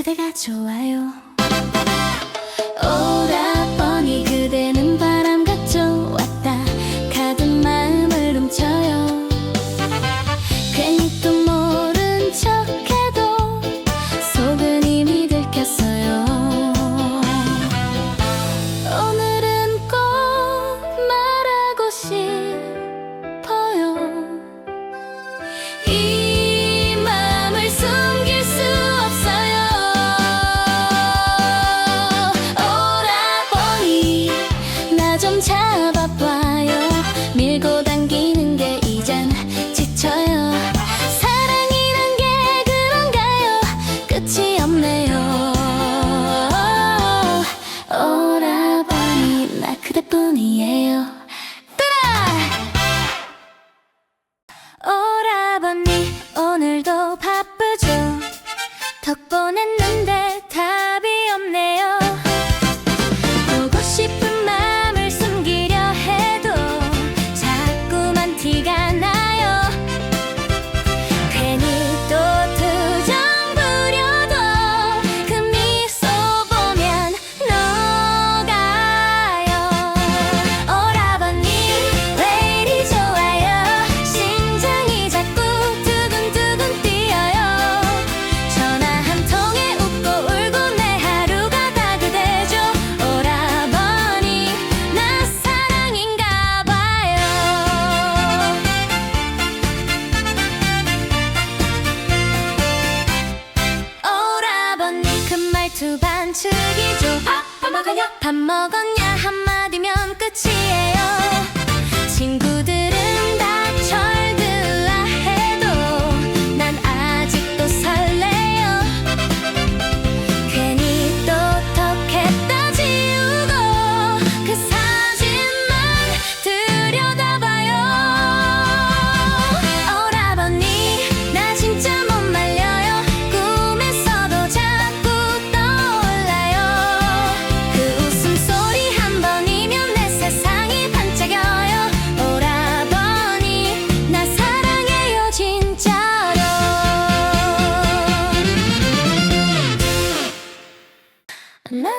그대가 좋아요. 얘기 좀밥 밥 먹었냐? 밥 먹었냐? 한마디면 끝이에요. 친구들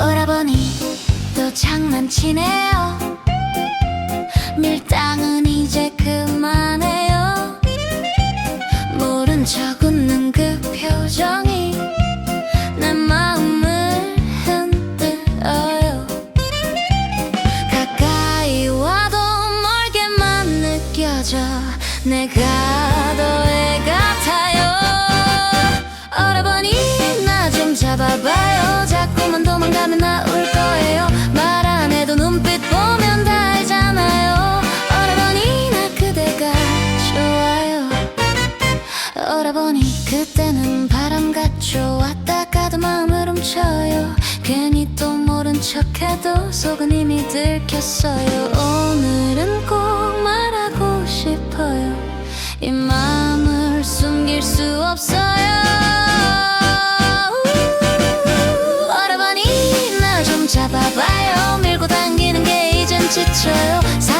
얼어보니 또 장난치네요. 밀당은 이제 그만해. 그러니 나 좀 잡아봐요. 자꾸만 도망가면 나올 거예요. 말 안 해도 눈빛 보면 다 알잖아요. 어라보니 나 그대가 좋아요. 어라보니 그때는 바람 같죠. 왔다 가도 마음을 훔쳐요. 괜히 또 모른 척해도 속은 이미 들켰어요. 오늘은 꼭 petite sœur. Ça